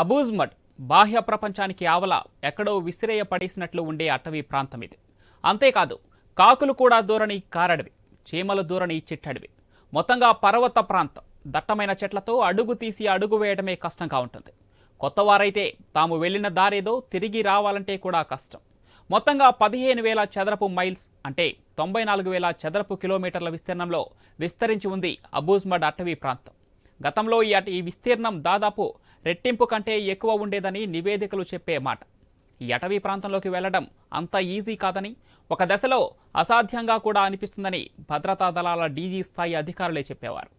అబూజ్మట్ బాహ్య ప్రపంచానికి ఆవల ఎక్కడో విసిరేయ పడేసినట్లు ఉండే అటవీ ప్రాంతం ఇది. అంతేకాదు కాకులు కూడా దూరని కారడవి చీమలు దూరని చిట్టడివి. మొత్తంగా పర్వత ప్రాంతం దట్టమైన చెట్లతో అడుగు తీసి అడుగు వేయడమే కష్టంగా ఉంటుంది. కొత్త వారైతే తాము వెళ్ళిన దారేదో తిరిగి రావాలంటే కూడా కష్టం. మొత్తంగా పదిహేను వేల చదరపు మైల్స్ అంటే తొంభై నాలుగు వేల చదరపు కిలోమీటర్ల విస్తీర్ణంలో విస్తరించి ఉంది అబూజ్మడ్ అటవీ ప్రాంతం. గతంలో ఈ అట ఈ విస్తీర్ణం దాదాపు రెట్టింపు కంటే ఎక్కువ ఉండేదని నివేదికలు చెప్పే మాట. ఈ అటవీ ప్రాంతంలోకి వెళ్ళడం అంత ఈజీ కాదని ఒక దశలో అసాధ్యంగా కూడా అనిపిస్తుందని భద్రతా దళాల డీజీ స్థాయి అధికారులే చెప్పేవారు.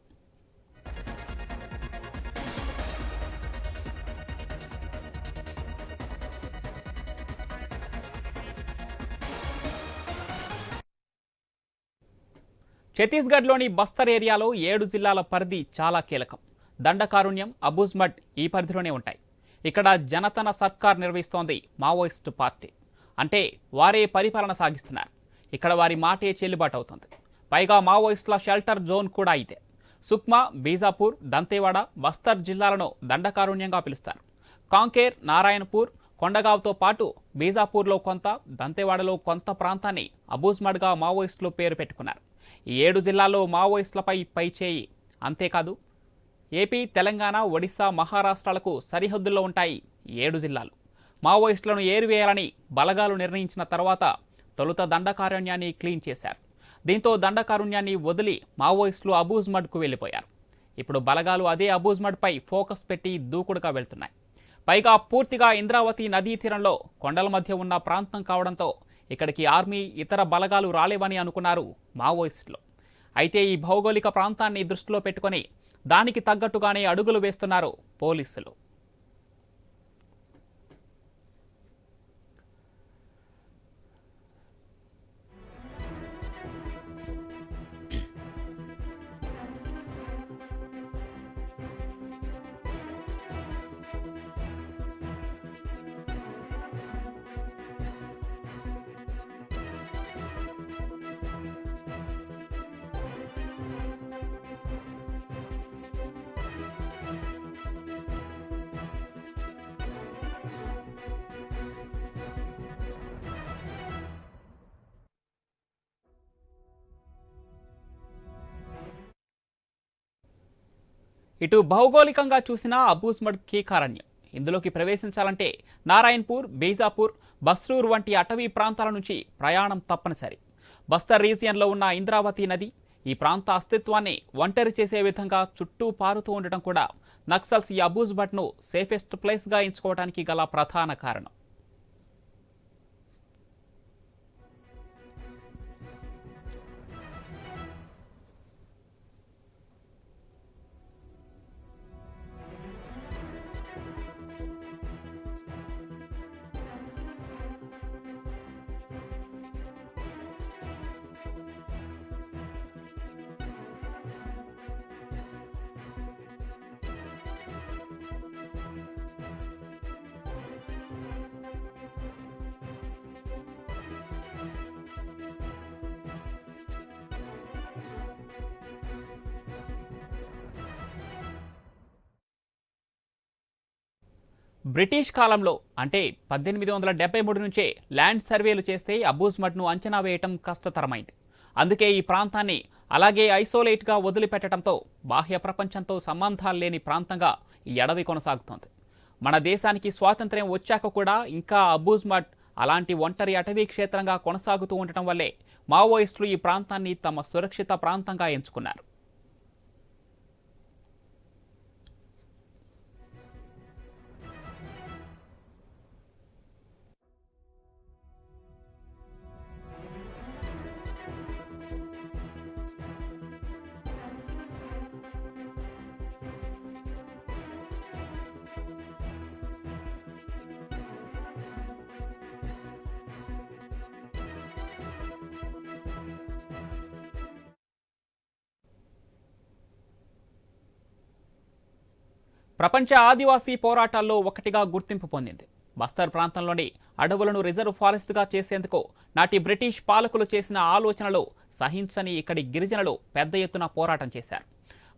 ఛత్తీస్గఢ్లోని బస్తర్ ఏరియాలో ఏడు జిల్లాల పరిధి చాలా కీలకం. దండకారుణ్యం అబూజ్మడ్ ఈ పరిధిలోనే ఉంటాయి. ఇక్కడ జనతన సర్కార్ నిర్వహిస్తోంది మావోయిస్టు పార్టీ. అంటే వారే పరిపాలన సాగిస్తున్నారు. ఇక్కడ వారి మాటే చెల్లుబాటు అవుతుంది పైగా మావోయిస్టుల షెల్టర్ జోన్ కూడా ఇదే. సుక్మా బీజాపూర్ దంతేవాడ బస్తర్ జిల్లాలను దండకారుణ్యంగా పిలుస్తారు. కాంకేర్ నారాయణపూర్ కొండగావ్తో పాటు బీజాపూర్లో కొంత దంతేవాడలో కొంత ప్రాంతాన్ని అబూజ్మడ్గా మావోయిస్టులు పేరు పెట్టుకున్నారు. ఈ ఏడు జిల్లాల్లో మావోయిస్టులపై పైచేయి అంతేకాదు ఏపీ తెలంగాణ ఒడిశా మహారాష్ట్రాలకు సరిహద్దుల్లో ఉంటాయి ఏడు జిల్లాలు. మావోయిస్టులను ఏరివేయాలని బలగాలు నిర్ణయించిన తర్వాత తొలుత దండకారుణ్యాన్ని క్లీన్ చేశారు. దీంతో దండకారుణ్యాన్ని వదిలి మావోయిస్టులు అబూజ్మడ్కు వెళ్ళిపోయారు. ఇప్పుడు బలగాలు అదే అబూజ్మడ్పై ఫోకస్ పెట్టి దూకుడుగా వెళ్తున్నాయి. పైగా పూర్తిగా ఇంద్రావతి నదీ తీరంలో కొండల మధ్య ఉన్న ప్రాంతం కావడంతో ఇక్కడికి ఆర్మీ ఇతర బలగాలు రాలేవని అనుకున్నారు మావోయిస్టులు. అయితే ఈ భౌగోళిక ప్రాంతాన్ని దృష్టిలో పెట్టుకొని దానికి తగ్గట్టుగానే అడుగులు వేస్తున్నారు పోలీసులు. ఇటు భౌగోళికంగా చూసినా అబూస్మడ్ కీకారణ్యం ఇందులోకి ప్రవేశించాలంటే నారాయణపూర్ బీజాపూర్ బస్రూర్ వంటి అటవీ ప్రాంతాల నుంచి ప్రయాణం తప్పనిసరి. బస్తర్ రీజియన్లో ఉన్న ఇంద్రావతి నది ఈ ప్రాంత అస్తిత్వాన్ని ఒంటరి చేసే విధంగా చుట్టూ పారుతూ ఉండటం కూడా నక్సల్స్ ఈ అబూజ్బట్ను సేఫెస్ట్ ప్లేస్గా ఎంచుకోవడానికి గల ప్రధాన కారణం. బ్రిటిష్ కాలంలో అంటే పద్దెనిమిది వందల డెబ్బై మూడు నుంచే ల్యాండ్ సర్వేలు చేస్తే అబూజ్మడ్ను అంచనా వేయటం కష్టతరమైంది. అందుకే ఈ ప్రాంతాన్ని అలాగే ఐసోలేట్గా వదిలిపెట్టడంతో బాహ్య ప్రపంచంతో సంబంధాలు లేని ప్రాంతంగా ఈ అడవి కొనసాగుతోంది. మన దేశానికి స్వాతంత్ర్యం వచ్చాక కూడా ఇంకా అబూజ్మట్ అలాంటి ఒంటరి అటవీ క్షేత్రంగా కొనసాగుతూ ఉండటం వల్లే మావోయిస్టులు ఈ ప్రాంతాన్ని తమ సురక్షిత ప్రాంతంగా ఎంచుకున్నారు. ప్రపంచ ఆదివాసీ పోరాటాల్లో ఒకటిగా గుర్తింపు పొందింది. బస్తర్ ప్రాంతంలోని అడవులను రిజర్వ్ ఫారెస్ట్గా చేసేందుకు నాటి బ్రిటిష్ పాలకులు చేసిన ఆలోచనలు సహించని ఇక్కడి గిరిజనులు పెద్ద ఎత్తున పోరాటం చేశారు.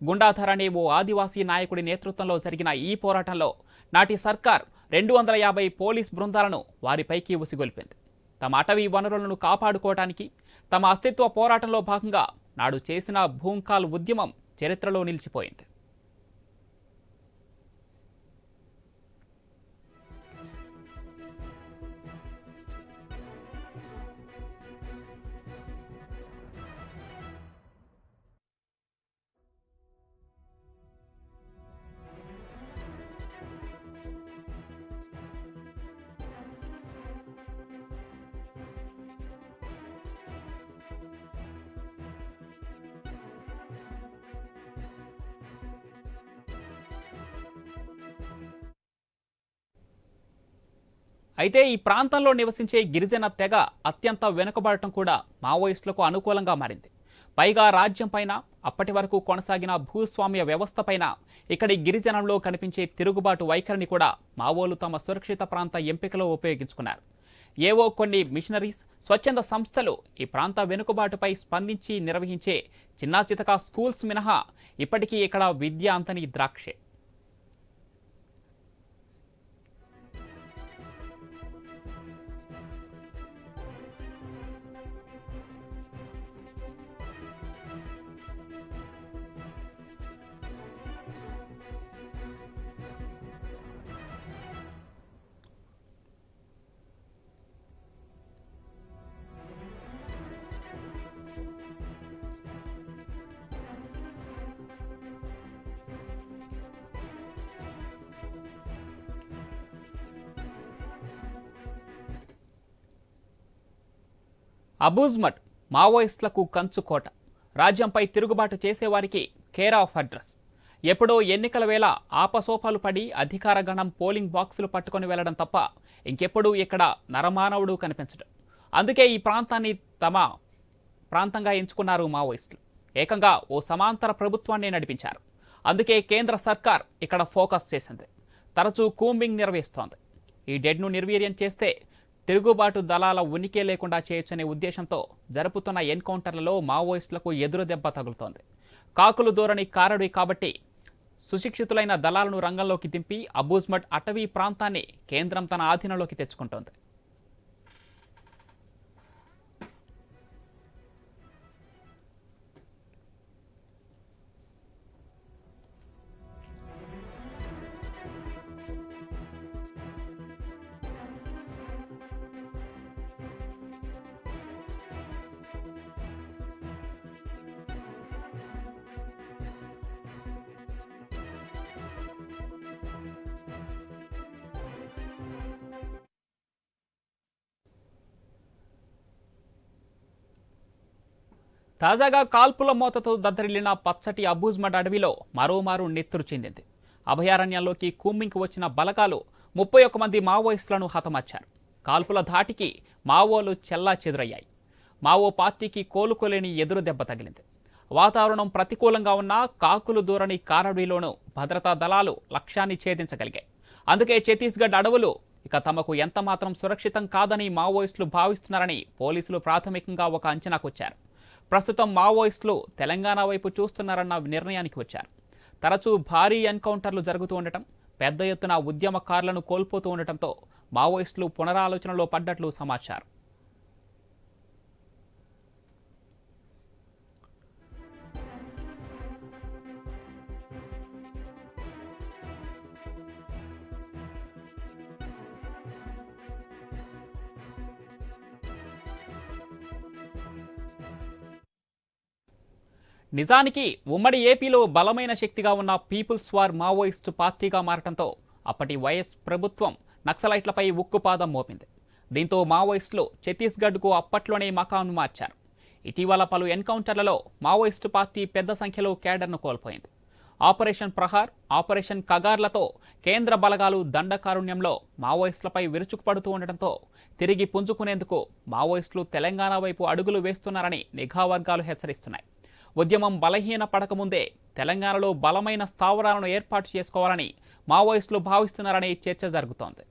గుండాధర్ అనే ఓ ఆదివాసీ నాయకుడి నేతృత్వంలో జరిగిన ఈ పోరాటంలో నాటి సర్కార్ రెండు వందల యాభై పోలీస్ బృందాలను వారిపైకి ఉసిగొల్పింది. తమ అటవీ వనరులను కాపాడుకోవటానికి తమ అస్తిత్వ పోరాటంలో భాగంగా నాడు చేసిన భూంకాల్ ఉద్యమం చరిత్రలో నిలిచిపోయింది. అయితే ఈ ప్రాంతంలో నివసించే గిరిజన తెగ అత్యంత వెనుకబడటం కూడా మావోయిస్టులకు అనుకూలంగా మారింది. పైగా రాజ్యం పైన అప్పటి వరకు కొనసాగిన భూస్వామ్య వ్యవస్థ పైన ఇక్కడి గిరిజనంలో కనిపించే తిరుగుబాటు వైఖరిని కూడా మావోలు తమ సురక్షిత ప్రాంత ఎంపికలో ఉపయోగించుకున్నారు. ఏవో కొన్ని మిషనరీస్ స్వచ్ఛంద సంస్థలు ఈ ప్రాంత వెనుకబాటుపై స్పందించి నిర్వహించే చిన్నాచితక స్కూల్స్ మినహా ఇప్పటికీ ఇక్కడ విద్య అంతని ద్రాక్షే. అబూజ్మట్ మావోయిస్టులకు కంచుకోట రాజ్యంపై తిరుగుబాటు చేసేవారికి కేర్ ఆఫ్ అడ్రస్. ఎప్పుడో ఎన్నికల వేళ ఆపసోపాలు పడి అధికార గణం పోలింగ్ బాక్సులు పట్టుకొని వెళ్ళడం తప్ప ఇంకెప్పుడూ ఇక్కడ నరమానవుడు కనిపించడం. అందుకే ఈ ప్రాంతాన్ని తమ ప్రాంతంగా ఎంచుకున్నారు మావోయిస్టులు. ఏకంగా ఓ సమాంతర ప్రభుత్వాన్ని నడిపించారు. అందుకే కేంద్ర సర్కార్ ఇక్కడ ఫోకస్ చేసింది. తరచూ కూంబింగ్ నిర్వహిస్తోంది. ఈ డెడ్ను నిర్వీర్యం చేస్తే తిరుగుబాటు దళాల ఉనికి లేకుండా చేయొచ్చనే ఉద్దేశంతో జరుపుతున్న ఎన్కౌంటర్లలో మావోయిస్టులకు ఎదురు దెబ్బ తగులుతోంది. కాకులు దూరని కారడి కాబట్టి సుశిక్షితులైన దళాలను రంగంలోకి దింపి అబూజ్మట్ అటవీ ప్రాంతాన్ని కేంద్రం తన ఆధీనంలోకి తెచ్చుకుంటోంది. తాజాగా కాల్పుల మోతతో దద్దరిల్లిన పచ్చటి అబూజ్మడ్ అడవిలో మరోమారు నెత్తురు చెందింది. అభయారణ్యంలోకి కూమ్మింకి వచ్చిన బలగాలు ముప్పై ఒక్క మంది మావోయిస్టులను హతమార్చారు. కాల్పుల ధాటికి మావోలు చెల్లా చెదురయ్యాయి. మావో పార్టీకి కోలుకోలేని ఎదురు దెబ్బ తగిలింది. వాతావరణం ప్రతికూలంగా ఉన్న కాకులు దూరని కారడీలోనూ భద్రతా దళాలు లక్ష్యాన్ని ఛేదించగలిగాయి. అందుకే ఛత్తీస్గఢ్ అడవులు ఇక తమకు ఎంతమాత్రం సురక్షితం కాదని మావోయిస్టులు భావిస్తున్నారని పోలీసులు ప్రాథమికంగా ఒక అంచనాకొచ్చారు. ప్రస్తుతం మావోయిస్టులు తెలంగాణ వైపు చూస్తున్నారన్న నిర్ణయానికి వచ్చారు. తరచూ భారీ ఎన్కౌంటర్లు జరుగుతూ ఉండటం పెద్ద ఎత్తున ఉద్యమకారులను కోల్పోతూ ఉండటంతో మావోయిస్టులు పునరాలోచనలో పడ్డట్లు సమాచారం. నిజానికి ఉమ్మడి ఏపీలో బలమైన శక్తిగా ఉన్న పీపుల్స్ వార్ మావోయిస్టు పార్టీగా మారటంతో అప్పటి వైఎస్ ప్రభుత్వం నక్సలైట్లపై ఉక్కుపాదం మోపింది. దీంతో మావోయిస్టులు ఛత్తీస్గఢ్కు అప్పట్లోనే మకాను మార్చారు. ఇటీవల పలు ఎన్కౌంటర్లలో మావోయిస్టు పార్టీ పెద్ద సంఖ్యలో కేడర్ను కోల్పోయింది. ఆపరేషన్ ప్రహార్ ఆపరేషన్ కగార్లతో కేంద్ర బలగాలు దండకారుణ్యంలో మావోయిస్టులపై విరుచుకుపడుతూ ఉండటంతో తిరిగి పుంజుకునేందుకు మావోయిస్టులు తెలంగాణ వైపు అడుగులు వేస్తున్నారని నిఘా వర్గాలు హెచ్చరిస్తున్నాయి. ఉద్యమం బలహీన పడకముందే తెలంగాణలో బలమైన స్థావరాలను ఏర్పాటు చేసుకోవాలని మావోయిస్టులు భావిస్తున్నారని చర్చ జరుగుతోంది.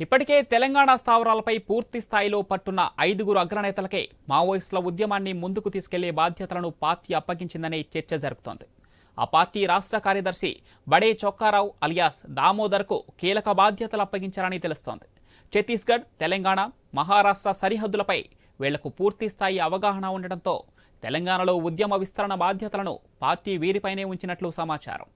ఇప్పటికే తెలంగాణ స్థావరాలపై పూర్తి స్థాయిలో పట్టున్న ఐదుగురు అగ్రనేతలకే మావోయిస్టుల ఉద్యమాన్ని ముందుకు తీసుకెళ్ళే బాధ్యతలను పార్టీ అప్పగించిందనే చర్చ జరుగుతోంది ఆ పార్టీ రాష్ట్ర కార్యదర్శి బడే చొక్కారావు అలియాస్ దామోదర్కు కీలక బాధ్యతలు అప్పగించారని తెలుస్తోంది. ఛత్తీస్గఢ్ తెలంగాణ మహారాష్ట్ర సరిహద్దులపై వీళ్ళకు పూర్తి స్థాయి అవగాహన ఉండటంతో తెలంగాణలో ఉద్యమ విస్తరణ బాధ్యతలను పార్టీ వీరిపైనే ఉంచినట్లు సమాచారం.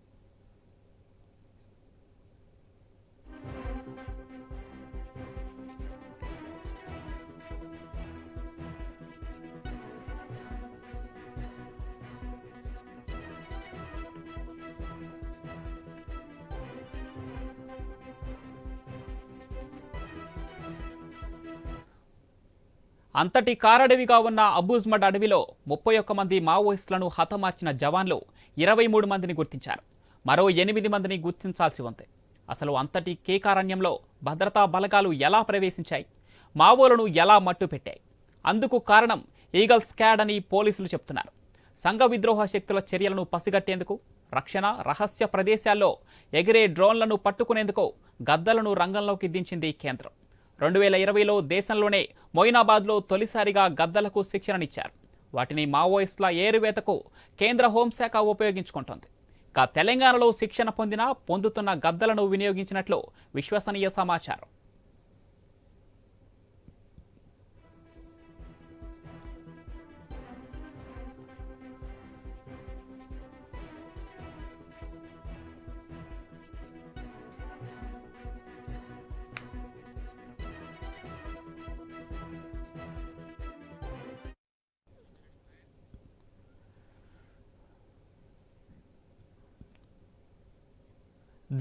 అంతటి కారడవిగా ఉన్న అబూజ్మడ్ అడవిలో ముప్పై ఒక్క మంది మావోయిస్టులను హతమార్చిన జవాన్లు ఇరవై మూడు మందిని గుర్తించారు. మరో ఎనిమిది మందిని గుర్తించాల్సి ఉంది. అసలు అంతటి కేకారణ్యంలో భద్రతా బలగాలు ఎలా ప్రవేశించాయి? మావోలను ఎలా మట్టుపెట్టాయి అందుకు కారణం ఈగల్ స్కాడ్ అని పోలీసులు చెప్తున్నారు. సంఘ విద్రోహ శక్తుల చర్యలను పసిగట్టేందుకు రక్షణ రహస్య ప్రదేశాల్లో ఎగిరే డ్రోన్లను పట్టుకునేందుకు గద్దలను రంగంలోకి దించింది కేంద్రం. రెండు వేల ఇరవైలో దేశంలోనే మొయినాబాద్లో తొలిసారిగా గద్దలకు శిక్షణనిచ్చారు. వాటిని మావోయిస్టుల ఏరువేతకు కేంద్ర హోంశాఖ ఉపయోగించుకుంటోంది. ఇక తెలంగాణలో శిక్షణ పొందిన పొందుతున్న గద్దలను వినియోగించినట్లు విశ్వసనీయ సమాచారం.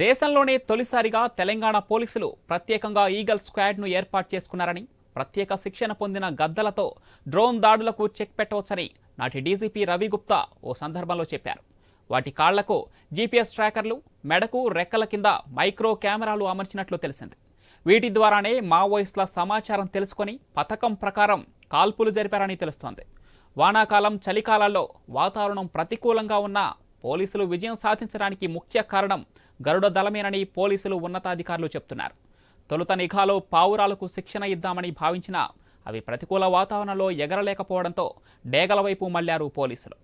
దేశంలోనే తొలిసారిగా తెలంగాణ పోలీసులు ప్రత్యేకంగా ఈగల్ స్క్వాడ్ను ఏర్పాటు చేసుకున్నారని ప్రత్యేక శిక్షణ పొందిన గద్దలతో డ్రోన్ దాడులకు చెక్ పెట్టవచ్చని నాటి డీజీపీ రవిగుప్తా ఓ సందర్భంలో చెప్పారు. వాటి కాళ్ళకు జీపీఎస్ ట్రాకర్లు మెడకు రెక్కల కింద మైక్రో కెమెరాలు అమర్చినట్లు తెలిసింది. వీటి ద్వారానే మావోయిస్టుల సమాచారం తెలుసుకొని పథకం ప్రకారం కాల్పులు జరిపారని తెలుస్తోంది. వానాకాలం చలికాలాల్లో వాతావరణం ప్రతికూలంగా ఉన్న పోలీసులు విజయం సాధించడానికి ముఖ్య కారణం గరుడ దళమేనని పోలీసులు ఉన్నతాధికారులు చెప్తున్నారు. తొలుత నిఘాలో పావురాలకు శిక్షణ ఇద్దామని భావించినా అవి ప్రతికూల వాతావరణంలో ఎగరలేకపోవడంతో డేగల వైపు మళ్ళారు పోలీసులు.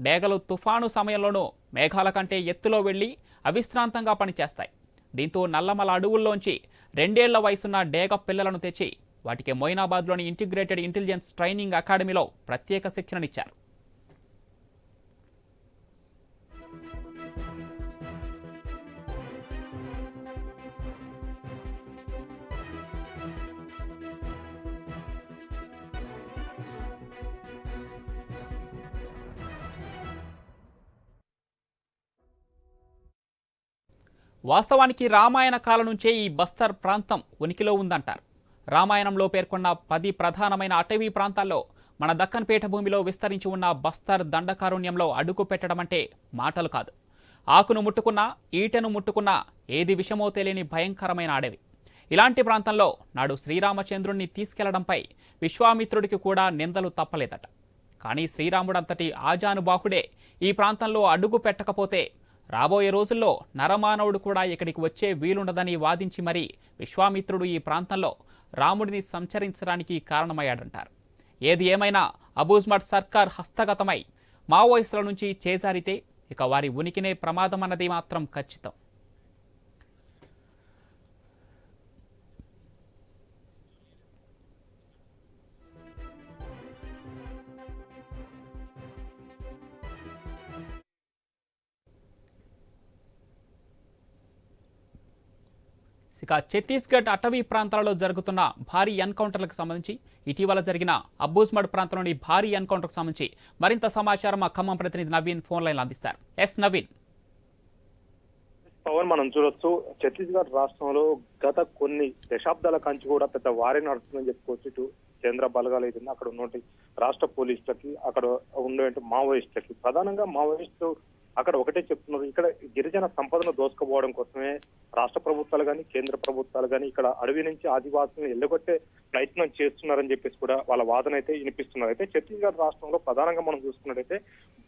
డేగలు తుఫాను సమయంలోనూ మేఘాల కంటే ఎత్తులో వెళ్ళి అవిశ్రాంతంగా పనిచేస్తాయి. దీంతో నల్లమల అడవుల్లోంచి రెండేళ్ళ వయసున్న డేగ పిల్లలను తెచ్చి వాటికి మొయినాబాద్లోని ఇంటిగ్రేటెడ్ ఇంటెలిజెన్స్ ట్రైనింగ్ అకాడమీలో ప్రత్యేక శిక్షణనిచ్చారు. వాస్తవానికి రామాయణ కాలం నుంచే ఈ బస్తర్ ప్రాంతం ఉనికిలో ఉందంటారు. రామాయణంలో పేర్కొన్న పది ప్రధానమైన అటవీ ప్రాంతాల్లో మన దక్కన్ పీఠభూమిలో విస్తరించి ఉన్న బస్తర్ దండకారుణ్యంలో అడుగు పెట్టడం అంటే మాటలు కాదు. ఆకును ముట్టుకున్నా ఈటెను ముట్టుకున్నా ఏది విషమో తెలియని భయంకరమైన అడవి. ఇలాంటి ప్రాంతంలో నాడు శ్రీరామచంద్రుణ్ణి తీసుకెళ్ళడంపై విశ్వామిత్రుడికి కూడా నిందలు తప్పలేదట. కానీ శ్రీరాముడంతటి ఆజానుబాహుడే ఈ ప్రాంతంలో అడుగు పెట్టకపోతే రాబోయే రోజుల్లో నరమానవుడు కూడా ఇక్కడికి వచ్చే వీలుండదని వాదించి మరీ విశ్వామిత్రుడు ఈ ప్రాంతంలో రాముడిని సంచరించడానికి కారణమయ్యాడంటారు. ఏది ఏమైనా అబూజ్మట్ సర్కార్ హస్తగతమై మావోయిస్టుల నుంచి చేజారితే ఇక వారి ఉనికినే ప్రమాదమన్నది మాత్రం ఖచ్చితం. ఇక ఛత్తీస్గఢ్ అటవీ ప్రాంతాలలో జరుగుతున్న భారీ ఎన్కౌంటర్లకు సంబంధించి ఇటీవల జరిగిన అబ్బూస్మడ్ ప్రాంతంలోని భారీ ఎన్కౌంటర్కు సంబంధించి మరింత సమాచారం మా ఖమ్మం ప్రతినిధి నవీన్ ఫోన్ లైన్ అందిస్తారు. ఎస్ నవీన్. పవన్ మనం చూడొచ్చు ఛత్తీస్గఢ్ రాష్ట్రంలో గత కొన్ని దశాబ్దాల కంచి కూడా పెద్ద వారే నడుస్తుందని చెప్పుకోవచ్చు. ఇటు కేంద్ర బలగాలు ఏదైనా అక్కడ ఉన్నటువంటి రాష్ట్ర పోలీసులకి అక్కడ ఉండే మావోయిస్టులకి. ప్రధానంగా మావోయిస్టు అక్కడ ఒకటే చెప్తున్నారు. ఇక్కడ గిరిజన సంపదను దోసుకుపోవడం కోసమే రాష్ట్ర ప్రభుత్వాలు కానీ కేంద్ర ప్రభుత్వాలు కానీ ఇక్కడ అడవి నుంచి ఆదివాసులను ఎల్లగొట్టే ప్రయత్నం చేస్తున్నారని చెప్పేసి కూడా వాళ్ళ వాదన అయితే వినిపిస్తున్నారు. అయితే ఛత్తీస్గఢ్ రాష్ట్రంలో ప్రధానంగా మనం చూసుకున్నట్టయితే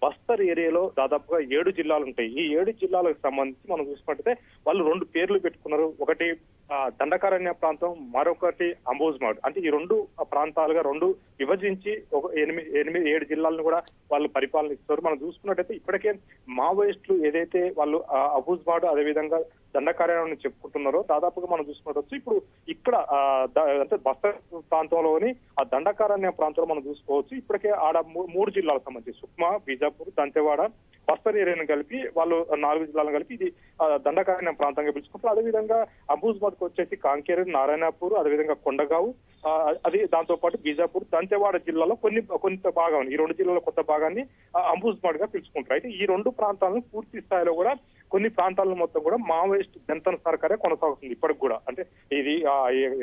బస్తర్ ఏరియాలో దాదాపుగా ఏడు జిల్లాలు ఉంటాయి. ఈ ఏడు జిల్లాలకు సంబంధించి మనం చూసుకున్నట్టయితే వాళ్ళు రెండు పేర్లు పెట్టుకున్నారు. ఒకటి దండకారణ్య ప్రాంతం మరొకటి అంబోజ్మాడ్. అంటే ఈ రెండు ప్రాంతాలుగా రెండు విభజించి ఒక ఎనిమిది ఎనిమిది ఏడు జిల్లాలను కూడా వాళ్ళు పరిపాలన ఇస్తారు మనం చూసుకున్నట్టయితే ఇప్పటికే మావోయిస్టులు ఏదైతే వాళ్ళు అబూజ్మాడ్ అదేవిధంగా దండకార్యాన్ని చెప్పుకుంటున్నారో దాదాపుగా మనం చూసుకున్నట్టు ఇప్పుడు ఇక్కడ అంటే బస్తర్ ప్రాంతంలోని ఆ దండకారణ్య ప్రాంతంలో మనం చూసుకోవచ్చు. ఇప్పటికే ఆడ మూడు జిల్లాలకు సంబంధించి సుక్మా బీజాపూర్ దంతెవాడ బస్తర్ ఏరియాను కలిపి వాళ్ళు నాలుగు జిల్లాలను కలిపి ఇది ఆ, దండకారణ్య ప్రాంతంగా పిలుచుకుంటారు అదేవిధంగా అంబూజ్బాద్కి వచ్చేసి కాంకేరు నారాయణపూర్ అదేవిధంగా కొండగావు అది దాంతో పాటు బీజాపూర్ దంతెవాడ జిల్లాలో కొన్ని కొంత భాగం ఈ రెండు జిల్లాల కొత్త భాగాన్ని అంబూజ్బాడ్గా పిలుచుకుంటారు అయితే ఈ రెండు ప్రాంతాలను పూర్తి స్థాయిలో కూడా కొన్ని ప్రాంతాల్లో మొత్తం కూడా మావోయిస్ట్ జనతన సర్కారే కొనసాగుతుంది ఇప్పటికి కూడా. అంటే ఇది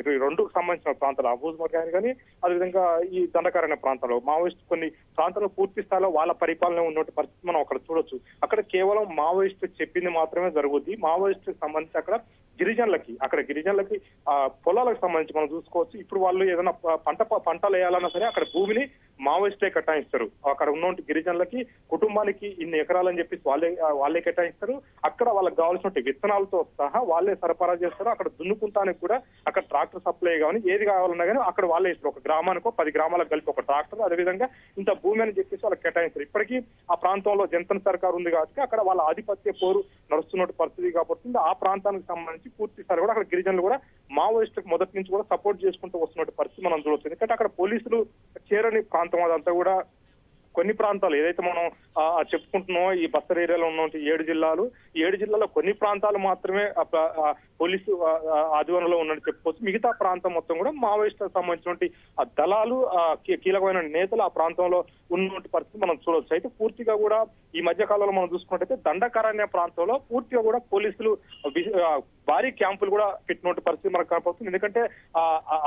ఇరవై రెండుకు సంబంధించిన ప్రాంతాలు అబూజ్బాడ్ కానీ కానీ అదేవిధంగా ఈ దండకారణ్య ప్రాంతాల్లో. మావోయిస్ట్ కొన్ని ప్రాంతాల్లో పూర్తి స్థాయిలో వాళ్ళ పరిపాలన ఉన్నటువంటి పరిస్థితి మనం అక్కడ చూడొచ్చు. అక్కడ కేవలం మావోయిస్ట్ చెప్పింది మాత్రమే జరుగుద్ది. మావోయిస్ట్ సంబంధించి అక్కడ గిరిజనులకి అక్కడ గిరిజనులకి ఆ పొలాలకు సంబంధించి మనం చూసుకోవచ్చు. ఇప్పుడు వాళ్ళు ఏదైనా పంట పంటలు వేయాలన్నా సరే అక్కడ భూమిని మావోయిస్టే కేటాయిస్తారు. అక్కడ ఉన్నటువంటి గిరిజనులకి కుటుంబానికి ఇన్ని ఎకరాలని చెప్పేసి వాళ్ళే వాళ్ళే కేటాయిస్తారు. అక్కడ వాళ్ళకి కావాల్సిన విత్తనాలతో సహా వాళ్ళే సరఫరా చేస్తారు. అక్కడ దున్నుకుంటానికి కూడా అక్కడ ట్రాక్టర్ సప్లై కానీ ఏది కావాలన్నా కానీ అక్కడ వాళ్ళే ఇస్తారు. ఒక గ్రామానికో పది గ్రామాలకు కలిపి ఒక ట్రాక్టర్. అదేవిధంగా ఇంత భూమి అని చెప్పేసి వాళ్ళకి కేటాయిస్తారు. ఇప్పటికీ ఆ ప్రాంతంలో జనతన సర్కార్ ఉంది కాబట్టి అక్కడ వాళ్ళ ఆధిపత్య పోరు నడుస్తున్నట్టు పరిస్థితి కాబట్టి ఆ ప్రాంతానికి సంబంధించి పూర్తి స్థాయి కూడా అక్కడ గిరిజనులు కూడా మావోయిస్టులకు మొదటి నుంచి కూడా సపోర్ట్ చేసుకుంటూ వస్తున్నట్టు పరిస్థితి మనం చూడవచ్చు ఎందుకంటే అక్కడ పోలీసులు చేరని ప్రాంతం అదంతా కూడా కొన్ని ప్రాంతాలు ఏదైతే మనం చెప్పుకుంటున్నామో ఈ బస్తర్ ఏరియాలో ఉన్నటువంటి ఏడు జిల్లాలు ఏడు జిల్లాలో కొన్ని ప్రాంతాలు మాత్రమే పోలీసు ఆధ్వర్యంలో ఉన్నట్టు చెప్పుకోవచ్చు. మిగతా ప్రాంతం మొత్తం కూడా మావోయిస్టులకు సంబంధించినటువంటి ఆ దళాలు కీలకమైన నేతలు ఆ ప్రాంతంలో ఉన్నటువంటి పరిస్థితి మనం చూడవచ్చు అయితే పూర్తిగా కూడా ఈ మధ్య కాలంలో మనం చూసుకున్నట్టయితే దండకారణ్య ప్రాంతంలో పూర్తిగా కూడా పోలీసులు భారీ క్యాంపులు కూడా పెట్టినటువంటి పరిస్థితి మనకు కనపడుతుంది. ఎందుకంటే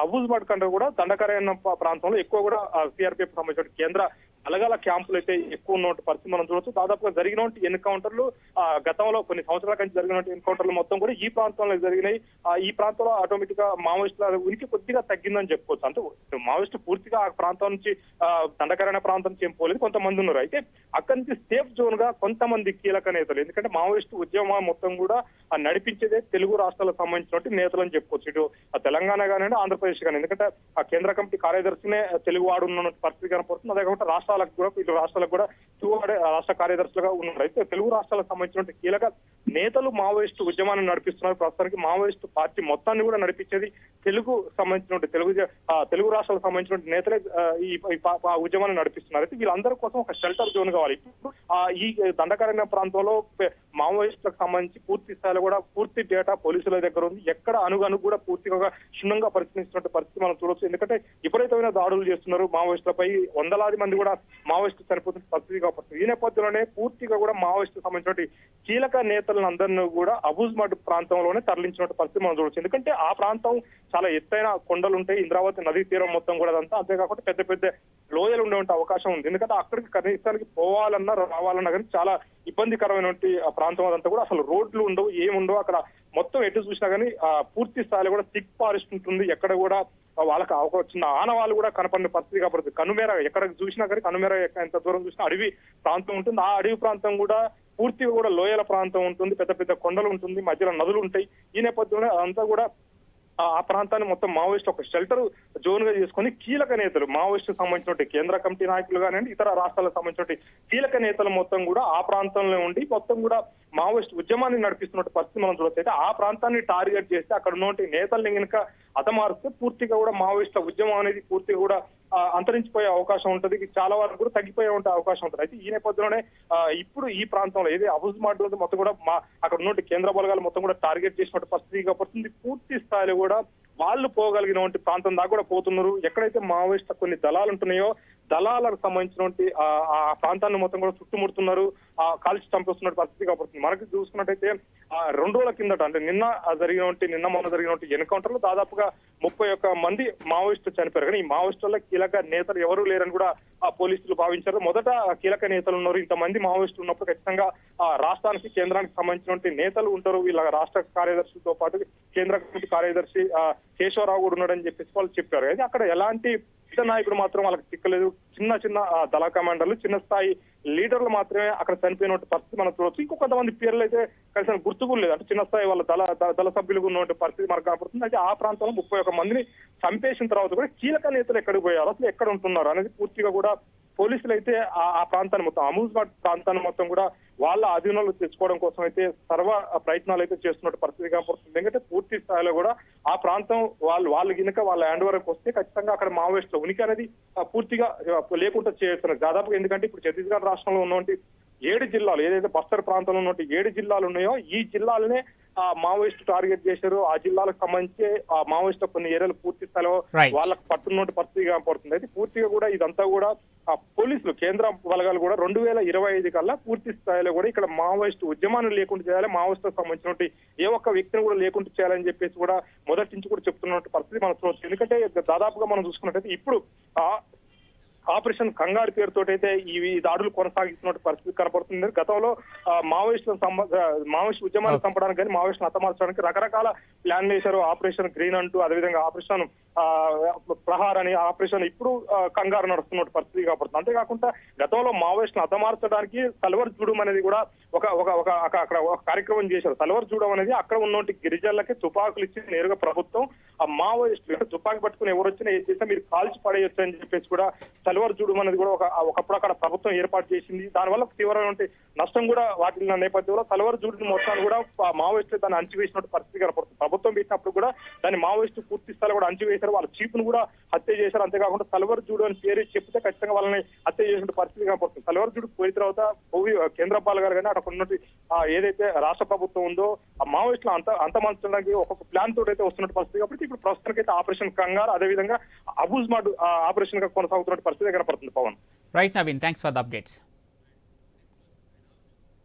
అబూజ్బాడ్ కంటే కూడా దండకారణ్య ప్రా- ప్రాంతంలో ఎక్కువ కూడా సిఆర్పిఎఫ్ సంబంధించిన కేంద్ర బలగాల క్యాంపులు అయితే ఎక్కువ ఉన్నటువంటి పరిస్థితి మనం చూడొచ్చు. దాదాపుగా జరిగినటువంటి ఎన్కౌంటర్లు ఆ, గతంలో కొన్ని సంవత్సరాల నుంచి జరిగినటువంటి ఎన్కౌంటర్లు మొత్తం కూడా ఈ ప్రాంతంలో జరిగినాయి. ఆ, ఈ ప్రాంతంలో ఆటోమేటిక్గా మావోయిస్టుల ఉనికి కొద్దిగా తగ్గిందని చెప్పుకోవచ్చు. అంటే మావోయిస్టు పూర్తిగా ఆ ప్రాంతం నుంచి దండకరణ ప్రాంతం నుంచి ఏం పోలేదు. కొంతమంది ఉన్నారు. అయితే అక్కడి నుంచి సేఫ్ జోన్గా కొంతమంది కీలక నేతలు ఎందుకంటే మావోయిస్టు ఉద్యమం మొత్తం కూడా నడిపించేదే తెలుగు రాష్ట్రాలకు సంబంధించినటువంటి నేతలు అని చెప్పుకోవచ్చు. ఇటు తెలంగాణ కానివ్వండి ఆంధ్రప్రదేశ్ కానీ ఎందుకంటే ఆ కేంద్ర కమిటీ కార్యదర్శినే తెలుగు వాడు ఉన్న పరిస్థితి కనపడుతుంది. అదే కాకుండా రాష్ట్రాలకు కూడా ఇటు రాష్ట్రాలకు కూడా తెలుగువాడే రాష్ట్ర కార్యదర్శులుగా ఉన్నారు. అయితే తెలుగు రాష్ట్రాలకు సంబంధించినటువంటి కీలక నేతలు మావోయిస్టు ఉద్యమాన్ని నడిపిస్తున్నారు. ప్రస్తుతానికి మావోయిస్టు పార్టీ మొత్తాన్ని కూడా నడిపించేది తెలుగు సంబంధించినటువంటి తెలుగు తెలుగు రాష్ట్రాలకు సంబంధించినటువంటి నేతలే ఈ ఉద్యమాన్ని నడిపిస్తున్నారు. అయితే వీళ్ళందరి కోసం ఒక షెల్టర్ జోన్ కావాలి. ఇప్పుడు ఆ, ఈ దండకరణ ప్రాంతంలో మావోయిస్టులకు సంబంధించి పూర్తి స్థాయిలో కూడా పూర్తి డేటా పోలీసుల దగ్గర ఉంది. ఎక్కడ అనుగను కూడా పూర్తిగా క్షుణ్ణంగా పరిశీలించినటువంటి పరిస్థితి మనం చూడొచ్చు. ఎందుకంటే విపరీతమైన దాడులు చేస్తున్నారు మావోయిస్టులపై. వందలాది మంది కూడా మావోయిస్టు చనిపోతున్న పరిస్థితి కాబట్టి ఈ నేపథ్యంలోనే పూర్తిగా కూడా మావోయిస్టు సంబంధించినటువంటి కీలక నేతలను అందరినీ కూడా అబూజ్మడ్ ప్రాంతంలోనే తరలించినటువంటి పరిస్థితి మనం చూడొచ్చు. ఎందుకంటే ఆ ప్రాంతం చాలా ఎత్తైన కొండలు ఉంటాయి. ఇంద్రావతి నదీ తీరం మొత్తం కూడా అదంతా. అంతేకాకుండా పెద్ద పెద్ద లోయలు ఉండే అవకాశం ఉంది. ఎందుకంటే అక్కడికి కనీసానికి పోవాలన్నా రావాలన్నా కానీ చాలా ఇబ్బందికరమైనటువంటి ప్రాంతం అదంతా కూడా. అసలు రోడ్లు ఉండవు ఏముండవు. అక్కడ మొత్తం ఎటు చూసినా కానీ పూర్తి స్థాయిలో కూడా థిక్ ఫారెస్ట్ ఉంటుంది. ఎక్కడ కూడా వాళ్ళకి ఒక చిన్న ఆనవాళ్ళు కూడా కనపడిన పరిస్థితి కాబట్టి కనుమేర ఎక్కడ చూసినా కానీ కనుమేర ఎంత దూరం చూసినా అడవి ప్రాంతం ఉంటుంది. ఆ అడవి ప్రాంతం కూడా పూర్తిగా కూడా లోయల ప్రాంతం ఉంటుంది. పెద్ద పెద్ద కొండలు ఉంటుంది. మధ్యలో నదులు ఉంటాయి. ఈ నేపథ్యంలో అదంతా కూడా ఆ ప్రాంతాన్ని మొత్తం మావోయిస్ట్ ఒక షెల్టర్ జోన్గా చేసుకుని కీలక నేతలు మావోయిస్ట్ సంబంధించిన కేంద్ర కమిటీ నాయకులు కానివ్వండి ఇతర రాష్ట్రాలకు సంబంధించిన కీలక నేతలు మొత్తం కూడా ఆ ప్రాంతంలో ఉండి మొత్తం కూడా మావోయిస్ట్ ఉద్యమాన్ని నడిపిస్తున్న పరిస్థితి మనం చూడొచ్చు ఆ ప్రాంతాన్ని టార్గెట్ చేస్తే అక్కడ ఉన్నటువంటి నేతల్ని కనుక అతమారిస్తే పూర్తిగా కూడా మావోయిస్టుల ఉద్యమం అనేది పూర్తిగా కూడా అంతరించిపోయే అవకాశం ఉంటుంది. చాలా వరకు కూడా తగ్గిపోయే ఉంటే అవకాశం ఉంటుంది. అయితే ఈ నేపథ్యంలోనే ఇప్పుడు ఈ ప్రాంతంలో ఏది అబుజ్ మాట మొత్తం కూడా మా అక్కడ ఉన్నటువంటి కేంద్ర బలగాలు మొత్తం కూడా టార్గెట్ చేసినట్టు పరిస్థితి కాబట్టి పూర్తి స్థాయిలో కూడా వాళ్ళు పోగలిగినటువంటి ప్రాంతం దాకా కూడా పోతున్నారు. ఎక్కడైతే మావోయిస్ట్ కొన్ని దళాలు ఉంటున్నాయో దళాలకు సంబంధించినటువంటి ఆ ప్రాంతాన్ని మొత్తం కూడా చుట్టుముడుతున్నారు. ఆ కాల్చి చంపేస్తున్న పరిస్థితి కాబడుతుంది మనకి చూసుకున్నట్టయితే ఆ రెండు రోజుల కిందట అంటే నిన్న జరిగినటువంటి నిన్న మొన్న జరిగినటువంటి ఎన్కౌంటర్లో దాదాపుగా ముప్పై ఒక్క మంది మావోయిస్టులు చనిపోయారు. కానీ ఈ మావోయిస్టుల కీలక నేతలు ఎవరు లేరని కూడా ఆ పోలీసులు భావించారు. మొదట కీలక నేతలు ఉన్నారు. ఇంతమంది మావోయిస్టులు ఉన్నప్పుడు ఖచ్చితంగా ఆ రాష్ట్రానికి కేంద్రానికి సంబంధించినటువంటి నేతలు ఉంటారు. వీళ్ళ రాష్ట్ర కార్యదర్శులతో పాటు కేంద్ర కమిటీ కార్యదర్శి ఆ కేశవరావు కూడా ఉన్నాడని చెప్పేసి వాళ్ళు చెప్పారు. అయితే అక్కడ ఎలాంటి పెద్ద నాయకుడు మాత్రం వాళ్ళకి చిక్కలేదు. చిన్న చిన్న దళ కమాండర్లు చిన్న స్థాయి లీడర్లు మాత్రమే అక్కడ చనిపోయినటువంటి పరిస్థితి మనం చూడవచ్చు ఇంకొంతమంది పేర్లు అయితే కలిసిన గుర్తు కూడా లేదు. అంటే చిన్న స్థాయి వాళ్ళ దళ దళ- దళ సభ్యులుగా ఉన్నటువంటి పరిస్థితి మనకు కనపడుతుంది. అయితే ఆ ప్రాంతంలో ముప్పై ఒక మందిని చంపేసిన తర్వాత కూడా కీలక నేతలు ఎక్కడికి పోయారు? అసలు ఎక్కడ ఉంటున్నారు? అనేది పూర్తిగా కూడా పోలీసులు అయితే ఆ ప్రాంతాన్ని మొత్తం అమూజ్బాద్ ప్రాంతాన్ని మొత్తం కూడా వాళ్ళ అధీనంలో తెచ్చుకోవడం కోసం అయితే సర్వ ప్రయత్నాలు అయితే చేస్తున్నట్టు పరిస్థితి కనపడుతుంది. ఎందుకంటే పూర్తి స్థాయిలో కూడా ఆ ప్రాంతం వాళ్ళు వాళ్ళు గినక వాళ్ళ హ్యాండ్ వరకు వస్తే ఖచ్చితంగా అక్కడ మావోయిస్టుల ఉనికి అనేది పూర్తిగా లేకుండా చేస్తున్నారు. దాదాపుగా ఎందుకంటే ఇప్పుడు ఛత్తీస్గఢ్ రాష్ట్రంలో ఉన్నటువంటి ఏడు జిల్లాలు ఏదైతే బస్తర్ ప్రాంతంలో ఉన్నటువంటి ఏడు జిల్లాలు ఉన్నాయో ఈ జిల్లాలనే ఆ మావోయిస్ట్ టార్గెట్ చేశారు. ఆ జిల్లాలకు సంబంధించి ఆ మావోయిస్ట్ కొన్ని ఏరియాలు పూర్తి స్థాయిలో. వాళ్ళకు పట్టున్నట్టు పరిస్థితి కనపడుతుంది. అయితే పూర్తిగా కూడా ఇదంతా కూడా ఆ పోలీసులు కేంద్ర బలగాలు కూడా రెండు వేల ఇరవై ఐదు కల్లా పూర్తి స్థాయిలో కూడా ఇక్కడ మావోయిస్ట్ ఉద్యమాన్ని లేకుండా చేయాలి మావోయిస్టులకు సంబంధించినటువంటి ఏ ఒక్క వ్యక్తిని కూడా లేకుండా చేయాలని చెప్పేసి కూడా మొదటి నుంచి కూడా చెప్తున్నట్టు పరిస్థితి మనం చూడవచ్చు ఎందుకంటే దాదాపుగా మనం చూసుకున్నట్టయితే ఇప్పుడు ఆ ఆపరేషన్ కంగారు పేరుతో అయితే ఈ దాడులు కొనసాగిస్తున్న పరిస్థితి కనపడుతుంది. గతంలో మావోయిస్టులను మావోయిస్ట్ ఉద్యమాన్ని. చంపడానికి కానీ మావోయిస్టులను హతమార్చడానికి రకరకాల ప్లాన్లు వేశారు ఆపరేషన్ గ్రీన్ అంటూ అదేవిధంగా ఆపరేషన్ ప్రహార్ అని ఆపరేషన్ ఇప్పుడు కంగారు నడుస్తున్న పరిస్థితి కనపడుతుంది. అంతేకాకుండా గతంలో మావోయిస్టులను హతమార్చడానికి సల్వర్ జూడం అనేది కూడా ఒక ఒక ఒక ఒక- అక్కడ ఒక కార్యక్రమం చేశారు. సల్వర్ జూడం అనేది అక్కడ ఉన్నటువంటి గిరిజనులకి తుపాకులు ఇచ్చి నేరుగా ప్రభుత్వం ఆ మావోయిస్టులు తుపాకి పట్టుకుని ఎవరు వచ్చినా ఏం చేసినా మీరు కాల్చి పడేయొచ్చు అని చెప్పేసి కూడా తలవారు చూడడం అనేది కూడా ఒక ఒకప్పుడు అక్కడ ప్రభుత్వం ఏర్పాటు చేసింది. దానివల్ల తీవ్రమైన నష్టం కూడా వాటిల్ల నేపథ్యంలో తలవారు చూడడం మొత్తాన్ని కూడా ఆ మావోయిస్టులు దాన్ని అంచివేసినట్టు పరిస్థితి కనపడుతుంది. ప్రభుత్వం పెట్టినప్పుడు కూడా దాన్ని మావోయిస్టు పూర్తి స్థాయిలో కూడా అంచివేశారు వాళ్ళ చీపును కూడా హత్య చేశారు. అంతేకాకుండా తలవారు జూడు అని పేరు చెప్తే ఖచ్చితంగా వాళ్ళని హత్య చేసిన పరిస్థితి కనపడుతుంది. తలవారు జూడు పోయిన తర్వాత భూమి కేంద్ర గారు కానీ అక్కడ ఉన్నట్టు ఏదైతే రాష్ట్ర ప్రభుత్వం ఉందో ఆ మావోయిస్టులు అంత అంతమంచడానికి ఒక్కొక్క ప్లాన్ తోటి అయితే పరిస్థితి. కాబట్టి ఇప్పుడు ప్రస్తుతానికి అయితే ఆపరేషన్ కంగారు అదేవిధంగా అబూజ్ మాడ్ ఆపరేషన్గా కొనసాగుతున్న పరిస్థితి కనపడుతుంది Pawan? Right Naveen thanks for the updates